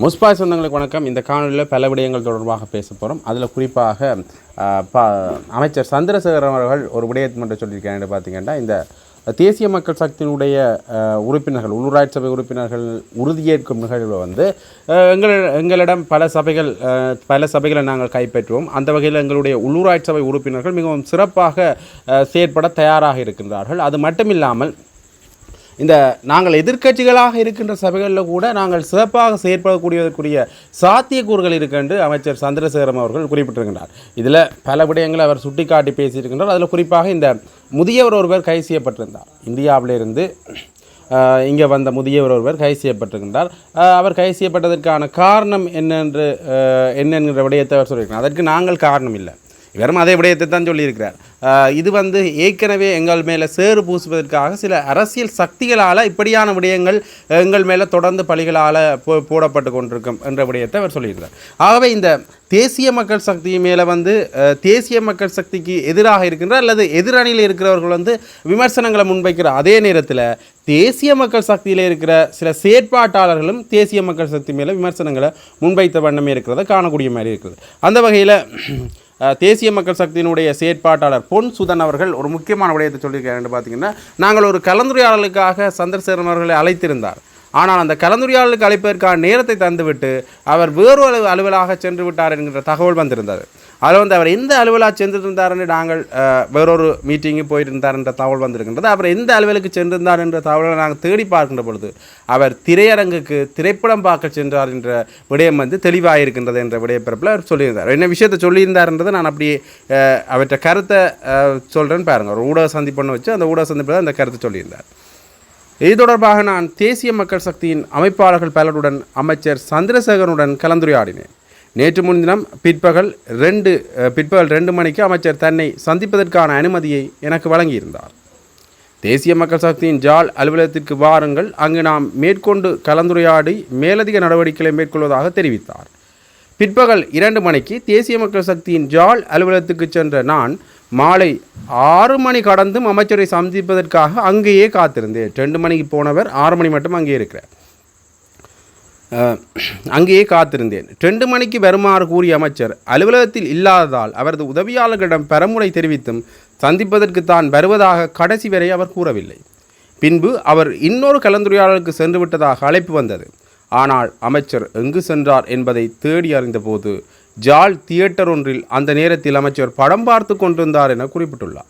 முஸ்பாய் சொந்தங்களுக்கு வணக்கம். இந்த காணொலியில் பல விடயங்கள் தொடர்பாக பேச போகிறோம் அதில் குறிப்பாக அமைச்சர் சந்திரசேகரன் அவர்கள் ஒரு விடயத்தை மட்டும் சொல்லியிருக்காங்க பார்த்தீங்கன்னா இந்த தேசிய மக்கள் சக்தியினுடைய உறுப்பினர்கள் உள்ளூராட்சி சபை உறுப்பினர்கள் உறுதியேற்கும் நிகழ்வு வந்து அஹ், எங்கள் எங்களிடம் பல சபைகள் பல சபைகளை நாங்கள் கைப்பற்றுவோம். அந்த வகையில் எங்களுடைய உள்ளூராட்சி சபை உறுப்பினர்கள் மிகவும் சிறப்பாக செயற்பட தயாராக இருக்கின்றார்கள். அது மட்டும் இல்லாமல் இந்த நாங்கள் எதிர்க்கட்சிகளாக இருக்கின்ற சபைகளில் கூட நாங்கள் சிறப்பாக செயற்படக்கூடியதற்குரிய சாத்தியக்கூறுகள் இருக்கென்று அமைச்சர் சந்திரசேகரம் அவர்கள் குறிப்பிட்டிருக்கின்றார். இதில் பல விடயங்களை அவர் சுட்டிக்காட்டி பேசியிருக்கின்றார். அதில் குறிப்பாக இந்த முதியவர் ஒருவர் கைது செய்யப்பட்டிருந்தார். இந்தியாவிலிருந்து இங்கே வந்த முதியவர் ஒருவர் கைது செய்யப்பட்டிருக்கின்றார். அவர் கைது செய்யப்பட்டதற்கான காரணம் என்னென்று என்னென்கிற விடயத்தை அவர் சொல்லியிருக்கிறார். அதற்கு நாங்கள் காரணம் இல்லை. இவரும் அதே விடயத்தை தான் சொல்லியிருக்கிறார் இது வந்து ஏற்கனவே எங்கள் மேலே சேறு பூசுவதற்காக சில அரசியல் சக்திகளால் இப்படியான விடயங்கள் எங்கள் மேலே தொடர்ந்து பழிகளால் போ போடப்பட்டு கொண்டிருக்கும் என்ற விடயத்தை அவர் சொல்லியிருக்கிறார். ஆகவே இந்த தேசிய மக்கள் சக்தி மேலே வந்து தேசிய மக்கள் சக்திக்கு எதிராக இருக்கின்ற அல்லது எதிரணியில் இருக்கிறவர்கள் வந்து விமர்சனங்களை முன்வைக்கிற அதே நேரத்தில் தேசிய மக்கள் சக்தியில் இருக்கிற சில செயற்பாட்டாளர்களும் தேசிய மக்கள் சக்தி மேலே விமர்சனங்களை முன்வைத்த வண்ணமே இருக்கிறத காணக்கூடிய மாதிரி இருக்குது அந்த வகையில் தேசிய மக்கள் சக்தியினுடைய செயற்பாட்டாளர் பொன் சுதன் அவர்கள் ஒரு முக்கியமான விடயத்தை சொல்லியிருக்காரு பார்த்தீங்கன்னா நாங்கள் ஒரு கலந்துரையாடலுக்காக சந்திரசேகரன் அவர்களை அழைத்திருந்தார். ஆனால் அந்த கலந்துரையாடலுக்கு அழைப்பதற்கான நேரத்தை தந்துவிட்டு அவர் வேறு அலுவலாக சென்று விட்டார் என்கிற தகவல் வந்திருந்தது. அதில் வந்து அவர் எந்த அலுவலாக சென்றிருந்தார்னு நாங்கள் வேறொரு மீட்டிங்கு போயிருந்தார் என்ற தகவல் வந்திருக்கின்றது. அவர் எந்த அலுவலுக்கு சென்றிருந்தார் என்ற தகவலை நாங்கள் தேடி பார்க்கின்ற பொழுது அவர் திரையரங்குக்கு திரைப்படம் பார்க்க சென்றார் என்ற விடயம் வந்து தெளிவாக இருக்கின்றது என்ற விடயப்பிறப்பில் அவர் சொல்லியிருந்தார். என்ன விஷயத்தை சொல்லியிருந்தார்ன்றதை நான் அப்படியே அவற்றை கருத்தை சொல்கிறேன்னு பாருங்கள் ஒரு ஊடக சந்திப்புன்னு வச்சு அந்த ஊடக சந்திப்பில் அந்த கருத்தை சொல்லியிருந்தார். இது தொடர்பாக நான் தேசிய மக்கள் சக்தியின் அமைப்பாளர்கள் பலருடன் அமைச்சர் சந்திரசேகரனுடன் கலந்துரையாடினேன். நேற்று முன்தினம் பிற்பகல் ரெண்டு பிற்பகல் ரெண்டு மணிக்கு அமைச்சர் தன்னை சந்திப்பதற்கான அனுமதியை எனக்கு வழங்கியிருந்தார். தேசிய மக்கள் சக்தியின் ஜால் அலுவலகத்திற்கு வாருங்கள். அங்கு நாம் மேற்கொண்டு கலந்துரையாடி மேலதிக நடவடிக்கைகளை மேற்கொள்வதாக தெரிவித்தார். பிற்பகல் இரண்டு மணிக்கு தேசிய மக்கள் சக்தியின் ஜால் அலுவலகத்துக்கு சென்ற நான் மாலை ஆறு மணி கடந்தும் அமைச்சரை சந்திப்பதற்காக அங்கேயே காத்திருந்தேன். ரெண்டு மணிக்கு போனவர் ஆறு மணி மட்டும் அங்கே இருக்கிறார். அங்கேயே காத்திருந்தேன். ரெண்டு மணிக்கு வருமாறு கூறிய அமைச்சர் அலுவலகத்தில் இல்லாததால் அவரது உதவியாளர்களிடம் பெறமுறை தெரிவித்தும் சந்திப்பதற்கு தான் வருவதாக கடைசி வரை அவர் கூறவில்லை. பின்பு அவர் இன்னொரு கலந்துரையாடலுக்கு சென்று விட்டதாக அழைப்பு வந்தது. ஆனால் அமைச்சர் எங்கு சென்றார் என்பதை தேடி அறிந்தபோது ஜால் தியேட்டர் ஒன்றில் அந்த நேரத்தில் அமைச்சர் படம் பார்த்து கொண்டிருந்தார் என குறிப்பிட்டுள்ளார்.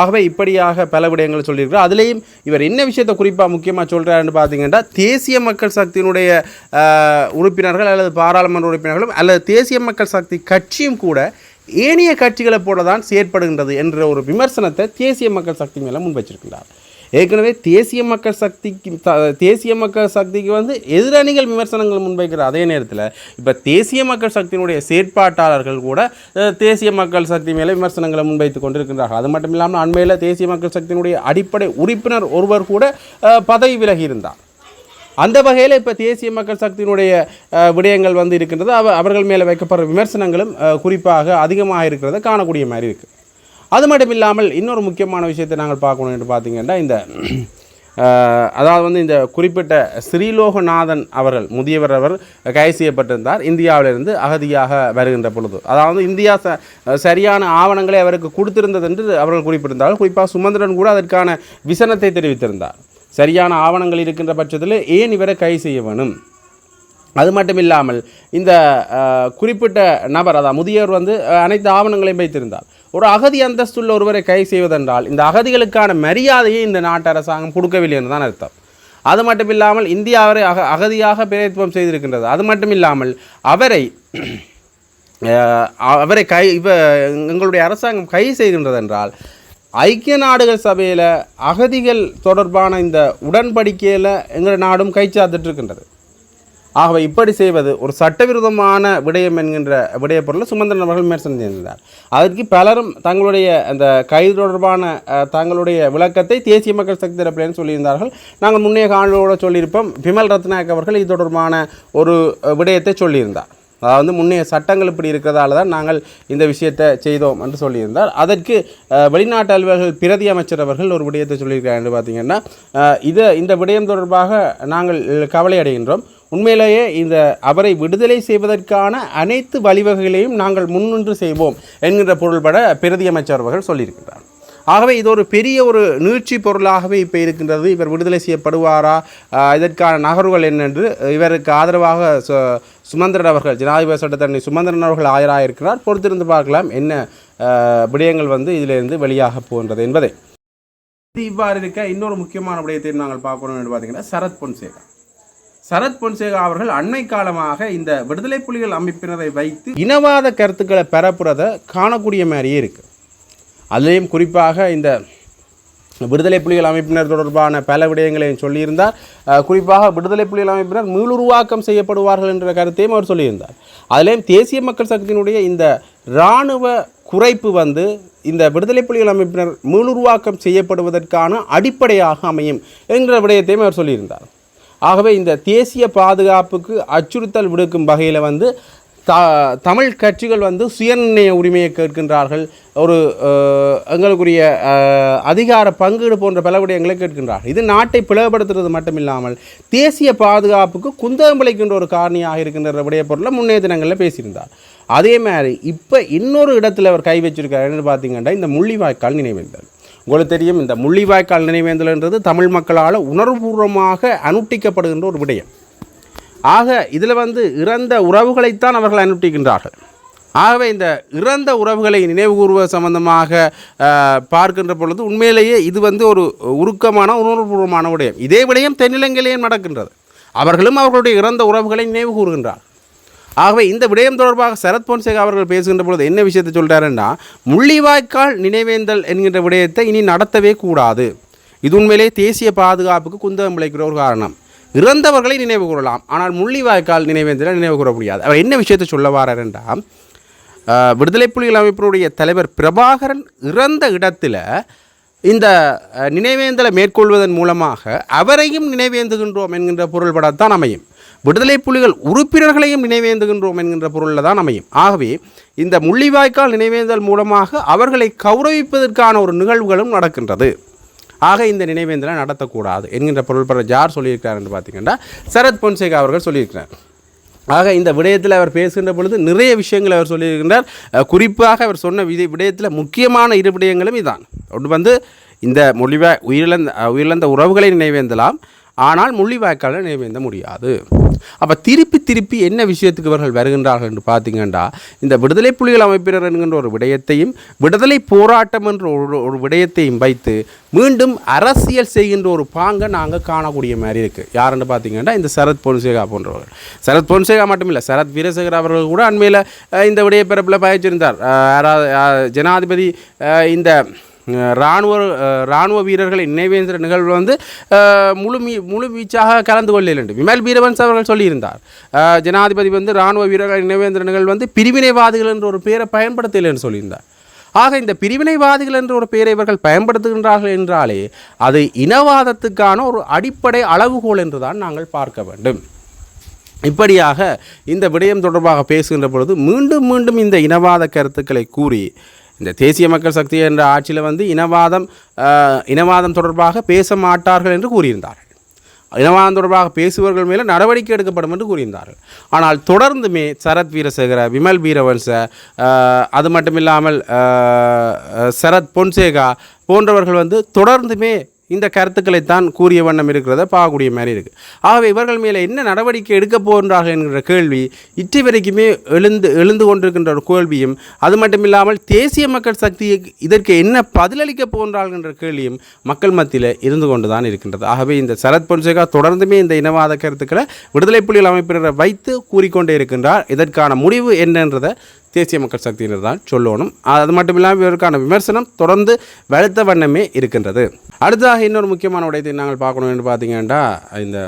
ஆகவே இப்படியாக பல விடயங்கள் சொல்லியிருக்கிறார். அதுலேயும் இவர் என்ன விஷயத்தை குறிப்பாக முக்கியமாக சொல்கிறாருன்னு பார்த்தீங்கன்னா தேசிய மக்கள் சக்தியினுடைய உறுப்பினர்கள் அல்லது பாராளுமன்ற உறுப்பினர்களும் அல்லது தேசிய மக்கள் சக்தி கட்சியும் கூட ஏனைய கட்சிகளை போல தான் செயற்படுகின்றது என்ற ஒரு விமர்சனத்தை தேசிய மக்கள் சக்தி மேலே முன் ஏற்கனவே தேசிய மக்கள் சக்திக்கு த- தேசிய மக்கள் சக்திக்கு வந்து எதிரணிகள் விமர்சனங்கள் முன்வைக்கிற அதே நேரத்தில் இப்போ தேசிய மக்கள் சக்தியினுடைய செயற்பாட்டாளர்கள் கூட தேசிய மக்கள் சக்தி மேலே விமர்சனங்களை முன்வைத்து கொண்டிருக்கின்றார்கள். அது மட்டும் இல்லாமல் அண்மையில் தேசிய மக்கள் சக்தியினுடைய அடிப்படை உறுப்பினர் ஒருவர் கூட பதவி விலகி இருந்தார். அந்த வகையில் இப்போ தேசிய மக்கள் சக்தியினுடைய விடயங்கள் வந்து இருக்கின்றது. அவ அவர்கள் மேலே வைக்கப்படுற விமர்சனங்களும் குறிப்பாக அதிகமாக இருக்கிறத காணக்கூடிய மாதிரி இருக்குது அது மட்டும் இல்லாமல் இன்னொரு முக்கியமான விஷயத்தை நாங்கள் பார்க்கணும் என்று பார்த்தீங்கன்னா இந்த அதாவது வந்து இந்த குறிப்பிட்ட ஸ்ரீலோகநாதன் அவர்கள் முதியவர் அவர் கைது செய்யப்பட்டிருந்தார். இந்தியாவிலிருந்து அகதியாக வருகின்ற பொழுது. அதாவது இந்தியா ச சரியான ஆவணங்களை அவருக்கு கொடுத்திருந்தது என்று அவர்கள் குறிப்பிட்டிருந்தார்கள். குறிப்பாக சுமந்திரன் கூட அதற்கான விசனத்தை தெரிவித்திருந்தார். சரியான ஆவணங்கள் இருக்கின்ற பட்சத்தில் ஏன் இவரை கைது செய்ய வேணும்? அது மட்டும் இல்லாமல் இந்த குறிப்பிட்ட நபர் அதாவது முதியவர் வந்து அனைத்து ஆவணங்களையும் வைத்திருந்தார். ஒரு அகதி அந்தஸ்துள்ள ஒருவரை கை செய்வதென்றால் இந்த அகதிகளுக்கான மரியாதையை இந்த நாட்டு அரசாங்கம் கொடுக்கவில்லை என்று தான் அர்த்தம். அது மட்டும் இல்லாமல் இந்தியாவரை அக அகதியாக பிரதித்துவம் செய்திருக்கின்றது. அது மட்டும் இல்லாமல் அவரை அவரை கை இவ எங்களுடைய அரசாங்கம் கை செய்கின்றது என்றால் ஐக்கிய நாடுகள் சபையில் அகதிகள் தொடர்பான இந்த உடன்படிக்கையில் எங்கள் நாடும் கைச்சாத்திட்டு இருக்கின்றது ஆகவே இப்படி செய்வது ஒரு சட்டவிரோதமான விடயம் என்கின்ற விடயப்பொருளை சுமந்திரன் அவர்கள் விமர்சனம் செய்திருந்தார். அதற்கு பலரும் தங்களுடைய அந்த கைது தொடர்பான தங்களுடைய விளக்கத்தை தேசிய மக்கள் சக்தி தரப்பிலேன்னு சொல்லியிருந்தார்கள். நாங்கள் முன்னைய காணொலியோடு சொல்லியிருப்போம் பிமல் ரத்னாக் அவர்கள் இது தொடர்பான ஒரு விடயத்தை சொல்லியிருந்தார். அதாவது முன்னைய சட்டங்கள் இப்படி இருக்கிறதால தான் நாங்கள் இந்த விஷயத்தை செய்தோம் என்று சொல்லியிருந்தார். அதற்கு வெளிநாட்டு அலுவலர்கள் பிரதி அமைச்சர் அவர்கள் ஒரு விடயத்தை சொல்லியிருக்கிறார் என்று பார்த்தீங்கன்னா இதை இந்த விடயம் தொடர்பாக நாங்கள் கவலை அடைகின்றோம். உண்மையிலேயே இந்த அவரை விடுதலை செய்வதற்கான அனைத்து வழிவகைகளையும் நாங்கள் முன்னின்று செய்வோம் என்கின்ற பொருள்பட பிரதி அமைச்சர் அவர்கள் சொல்லியிருக்கிறார் ஆகவே இது ஒரு பெரிய ஒரு நீட்சி பொருளாகவே இப்போ இருக்கின்றது. இவர் விடுதலை செய்யப்படுவாரா? இதற்கான நகர்வுகள் என்னென்று இவருக்கு ஆதரவாக சு சுமந்திரன் அவர்கள் ஜனாதிபதி சட்டத்தரணி சுமந்திரன் அவர்கள் ஆஜராயிருக்கிறார் பொறுத்திருந்து பார்க்கலாம் என்ன விடயங்கள் வந்து இதிலிருந்து வெளியாக போகின்றது என்பதை. இவ்வாறு இருக்க இன்னொரு முக்கியமான விடயத்தை நாங்கள் பார்க்கணும் என்று பார்த்தீங்கன்னா சரத் பொன்சேகா. சரத் பொன்சேகா அவர்கள் அண்மை காலமாக இந்த விடுதலை புலிகள் அமைப்பினரை வைத்து இனவாத கருத்துக்களை பெறப்புறதை காணக்கூடிய மாதிரியே இருக்குது அதுலேயும் குறிப்பாக இந்த விடுதலை புலிகள் அமைப்பினர் தொடர்பான பல விடயங்களையும் சொல்லியிருந்தார். குறிப்பாக விடுதலை புலிகள் அமைப்பினர் மீளுருவாக்கம் செய்யப்படுவார்கள் என்ற கருத்தையும் அவர் சொல்லியிருந்தார். அதிலேயும் தேசிய மக்கள் சக்தியினுடைய இந்த இராணுவ குறைப்பு வந்து இந்த விடுதலை புலிகள் அமைப்பினர் மீளுருவாக்கம் செய்யப்படுவதற்கான அடிப்படையாக அமையும் என்கிற விடயத்தையும் அவர் சொல்லியிருந்தார். ஆகவே இந்த தேசிய பாதுகாப்புக்கு அச்சுறுத்தல் விடுக்கும் வகையில் வந்து த தமிழ் கட்சிகள் வந்து சுயநிர்ணய உரிமையை கேட்கின்றார்கள். ஒரு எங்களுக்குரிய அதிகார பங்கீடு போன்ற பல விடயங்களை கேட்கின்றார்கள். இது நாட்டை பிளவுபடுத்துறது மட்டும் இல்லாமல் தேசிய பாதுகாப்புக்கு குந்தகம் விளைக்கின்ற ஒரு காரணியாக இருக்கின்ற விடய பொருளை முன்னைய தினங்களில் பேசியிருந்தார். அதே மாதிரி இப்போ இன்னொரு இடத்துல அவர் கை வச்சிருக்காரு என்னன்னு பார்த்தீங்கன்னா இந்த முள்ளிவாய்க்கால் நினைவேந்தல். உங்களுக்கு தெரியும் இந்த முள்ளிவாய்க்கால் நினைவேந்தல்ன்றது தமிழ் மக்களால் உணர்வுபூர்வமாக அனுட்டிக்கப்படுகின்ற ஒரு விடயம். ஆக இதில் வந்து இறந்த உறவுகளைத்தான் அவர்கள் அனுட்டிக்கின்றார்கள். ஆகவே இந்த இறந்த உறவுகளை நினைவுகூர்வ சம்பந்தமாக பார்க்கின்ற பொழுது உண்மையிலேயே இது வந்து ஒரு உருக்கமான உணர்வுபூர்வமான விடயம். இதே விடயம் தென்னிலங்கையிலேயும் நடக்கின்றது. அவர்களும் அவர்களுடைய இறந்த உறவுகளை நினைவு கூறுகின்றார் ஆகவே இந்த விடயம் தொடர்பாக சரத் பொன்சேகா அவர்கள் பேசுகின்ற பொழுது என்ன விஷயத்தை சொல்கிறாருன்னா முள்ளிவாய்க்கால் நினைவேந்தல் என்கின்ற விடயத்தை இனி நடத்தவே கூடாது. இது உண்மையிலே தேசிய பாதுகாப்புக்கு குந்தகம் விளைக்கிற ஒரு காரணம். இறந்தவர்களை நினைவு கூறலாம். ஆனால் முள்ளிவாய்க்கால் நினைவேந்தலை நினைவு கூற முடியாது அவர் என்ன விஷயத்தை சொல்ல வாராருன்றா விடுதலை புலிகள் அமைப்பினுடைய தலைவர் பிரபாகரன் இறந்த இடத்துல இந்த நினைவேந்தலை மேற்கொள்வதன் மூலமாக அவரையும் நினைவேந்துகின்றோம் என்கின்ற பொருள்படத்தான் அமையும். விடுதலை புலிகள் உறுப்பினர்களையும் நினைவேந்துகின்றோம் என்கின்ற பொருளில் தான் அமையும். ஆகவே இந்த முள்ளிவாய்க்கால் நினைவேந்தல் மூலமாக அவர்களை கௌரவிப்பதற்கான ஒரு நிகழ்வுகளும் நடக்கின்றது. ஆக இந்த நினைவேந்தலை நடத்தக்கூடாது என்கின்ற பொருள்பட யார் சொல்லியிருக்கிறார் என்று பார்த்தீங்கன்னா சரத் பொன்சேகா அவர்கள் சொல்லியிருக்கிறார். ஆக இந்த விடயத்தில் அவர் பேசுகின்ற பொழுது நிறைய விஷயங்களை அவர் சொல்லியிருக்கின்றார். குறிப்பாக அவர் சொன்ன விதி விடயத்தில் முக்கியமான இரு விடயங்களும் இதுதான் ஒன்று வந்து இந்த மொழிவா உயிரிழந்த உயிரிழந்த உறவுகளை நினைவேந்தலாம். ஆனால் முள்ளிவாய்க்கால நினைவேந்த முடியாது. அப்போ திருப்பி திருப்பி என்ன விஷயத்துக்கு இவர்கள் வருகின்றார்கள் என்று பார்த்தீங்கன்னா இந்த விடுதலை புலிகள் அமைப்பினர் என்கின்ற ஒரு விடயத்தையும் விடுதலை போராட்டம் என்ற ஒரு ஒரு விடயத்தையும் வைத்து மீண்டும் அரசியல் செய்கின்ற ஒரு பாங்கை நாங்கள் காணக்கூடிய மாதிரி இருக்குது யாருன்னு பார்த்தீங்கன்னா இந்த சரத் பொன்சேகா போன்றவர்கள். சரத் பொன்சேகா மட்டும் இல்லை சரத் வீரசேகர் அவர்கள் கூட அண்மையில் இந்த விடயப்பிறப்பில் பயிற்சிருந்தார் ஜனாதிபதி இந்த இராணுவ இராணுவ வீரர்களை நினைவேந்திர நிகழ்வு வந்து முழுமீ முழு முழு வீச்சாக கலந்து கொள்ளல என்று விமல் வீரவன்ஸ் அவர்கள் சொல்லியிருந்தார். ஜனாதிபதி வந்து இராணுவ வீரர்கள் நினைவேந்திர நிகழ்வு வந்து பிரிவினைவாதிகள் என்ற ஒரு பேரை பயன்படுத்தலை என்று சொல்லியிருந்தார். ஆக இந்த பிரிவினைவாதிகள் என்ற ஒரு பெயரை இவர்கள் பயன்படுத்துகின்றார்கள் என்றாலே அது இனவாதத்துக்கான ஒரு அடிப்படை அளவுகோல் என்றுதான் நாங்கள் பார்க்க வேண்டும். இப்படியாக இந்த விடயம் தொடர்பாக பேசுகின்ற பொழுது மீண்டும் மீண்டும் இந்த இனவாத கருத்துக்களை கூறி இந்த தேசிய மக்கள் சக்தி என்ற ஆட்சியில் வந்து இனவாதம் இனவாதம் தொடர்பாக பேச மாட்டார்கள் என்று கூறியிருந்தார்கள். இனவாதம் தொடர்பாக பேசுபவர்கள் மேலே நடவடிக்கை எடுக்கப்படும் என்று கூறியிருந்தார்கள். ஆனால் தொடர்ந்துமே சரத் வீரசேகர விமல் வீரவன்ச அது மட்டும் இல்லாமல் சரத் பொன்சேகா போன்றவர்கள் வந்து தொடர்ந்துமே இந்த கருத்துக்களைத்தான் கூறிய வண்ணம் இருக்கிறத பார்க்கக்கூடிய மாதிரி இருக்குது ஆகவே இவர்கள் மேலே என்ன நடவடிக்கை எடுக்க போகின்றார்கள் என்கிற கேள்வி இற்றை வரைக்குமே எழுந்து எழுந்து கொண்டிருக்கின்ற ஒரு கேள்வியும் அது மட்டும் இல்லாமல் தேசிய மக்கள் சக்தி இதற்கு என்ன பதிலளிக்க போகின்றார்கள் என்ற கேள்வியும் மக்கள் மத்தியில் இருந்து கொண்டு தான் இருக்கின்றது. ஆகவே இந்த சரத் பொன்சேகா தொடர்ந்துமே இந்த இனவாத கருத்துக்களை விடுதலை புலிகள் அமைப்பினரை வைத்து கூறிக்கொண்டே இருக்கின்றார். இதற்கான முடிவு என்னன்றதை தேசிய மக்கள் சக்தியினர் தான் சொல்லணும். அது மட்டும் இல்லாமல் இவருக்கான விமர்சனம் தொடர்ந்து வலுத்த வண்ணமே இருக்கின்றது. அடுத்ததாக இன்னொரு முக்கியமான விடயத்தை நாங்கள் பார்க்கணும் என்று பார்த்தீங்கன்னா இந்த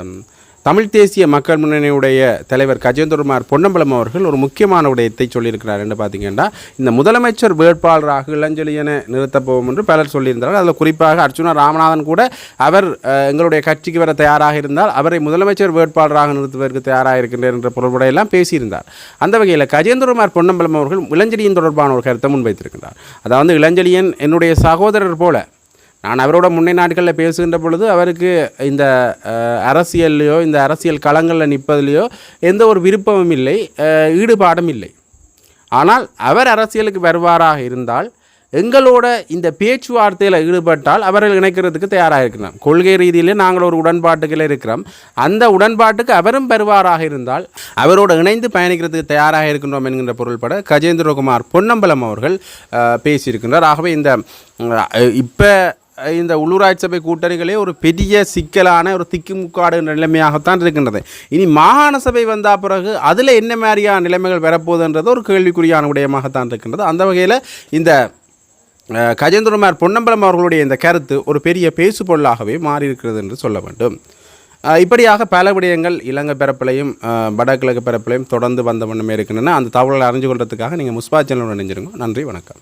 தமிழ் தேசிய மக்கள் முன்னணியுடைய தலைவர் கஜேந்திரகுமார் பொன்னம்பலம் அவர்கள் ஒரு முக்கியமான விடயத்தை சொல்லியிருக்கிறார் என்று பார்த்தீங்கன்னா இந்த முதலமைச்சர் வேட்பாளராக இளஞ்செழியனை நிறுத்தப்போவோம் என்று பலர் சொல்லியிருந்தார்கள். அதில் குறிப்பாக அர்ச்சுனா ராமநாதன் கூட அவர் எங்களுடைய கட்சிக்கு வர தயாராக இருந்தால் அவரை முதலமைச்சர் வேட்பாளராக நிறுத்துவதற்கு தயாராக இருக்கின்றார் என்ற பொருள்படையெல்லாம் பேசியிருந்தார். அந்த வகையில் கஜேந்திரகுமார் பொன்னம்பலம் அவர்கள் இளஞ்செழியன் தொடர்பான ஒரு கருத்தை முன்வைத்திருக்கிறார் அதாவது இளஞ்செழியன் என்னுடைய சகோதரர் போல நான் அவரோட முன்னே நாட்களில் பேசுகின்ற பொழுது அவருக்கு இந்த அரசியல்லையோ இந்த அரசியல் களங்களில் நிற்பதிலையோ எந்த ஒரு விருப்பமும் இல்லை ஈடுபாடும் இல்லை. ஆனால் அவர் அரசியலுக்கு வருவாராக இருந்தால் எங்களோட இந்த பேச்சுவார்த்தையில் ஈடுபட்டால் அவர்கள் இணைக்கிறதுக்கு தயாராக இருக்கிறோம் கொள்கை ரீதியிலே நாங்கள் ஒரு உடன்பாட்டுகளில் இருக்கிறோம். அந்த உடன்பாட்டுக்கு அவரும் பெறுவாராக இருந்தால் அவரோடு இணைந்து பயணிக்கிறதுக்கு தயாராக இருக்கின்றோம் என்கின்ற பொருள்பட கஜேந்திரகுமார் பொன்னம்பலம் அவர்கள் பேசியிருக்கின்றார். ஆகவே இந்த இப்போ இந்த உள்ளூராட்சி சபை கூட்டணிகளே ஒரு பெரிய சிக்கலான ஒரு திக்குமுக்காடு நிலைமையாகத்தான் இருக்கின்றது. இனி மாகாண சபை வந்த பிறகு அதில் என்ன மாதிரியான நிலைமைகள் வரப்போகுதுன்றது ஒரு கேள்விக்குறியான விடயமாகத்தான் இருக்கின்றது. அந்த வகையில் இந்த கஜேந்திரமார் பொன்னம்பலம் அவர்களுடைய இந்த கருத்து ஒரு பெரிய பேசு பொருளாகவே மாறியிருக்கிறது என்று சொல்ல வேண்டும். இப்படியாக பல விடயங்கள் இலங்கை பரப்பிலையும் வடகிழக்கு பரப்பிலையும் தொடர்ந்து வந்த வண்ணமே இருக்கின்றன. அந்த தகவல்களை அறிஞ்சு கொள்றதுக்காக நீங்கள் முஸ்பா சேனலோட நினைஞ்சிருங்க நன்றி வணக்கம்.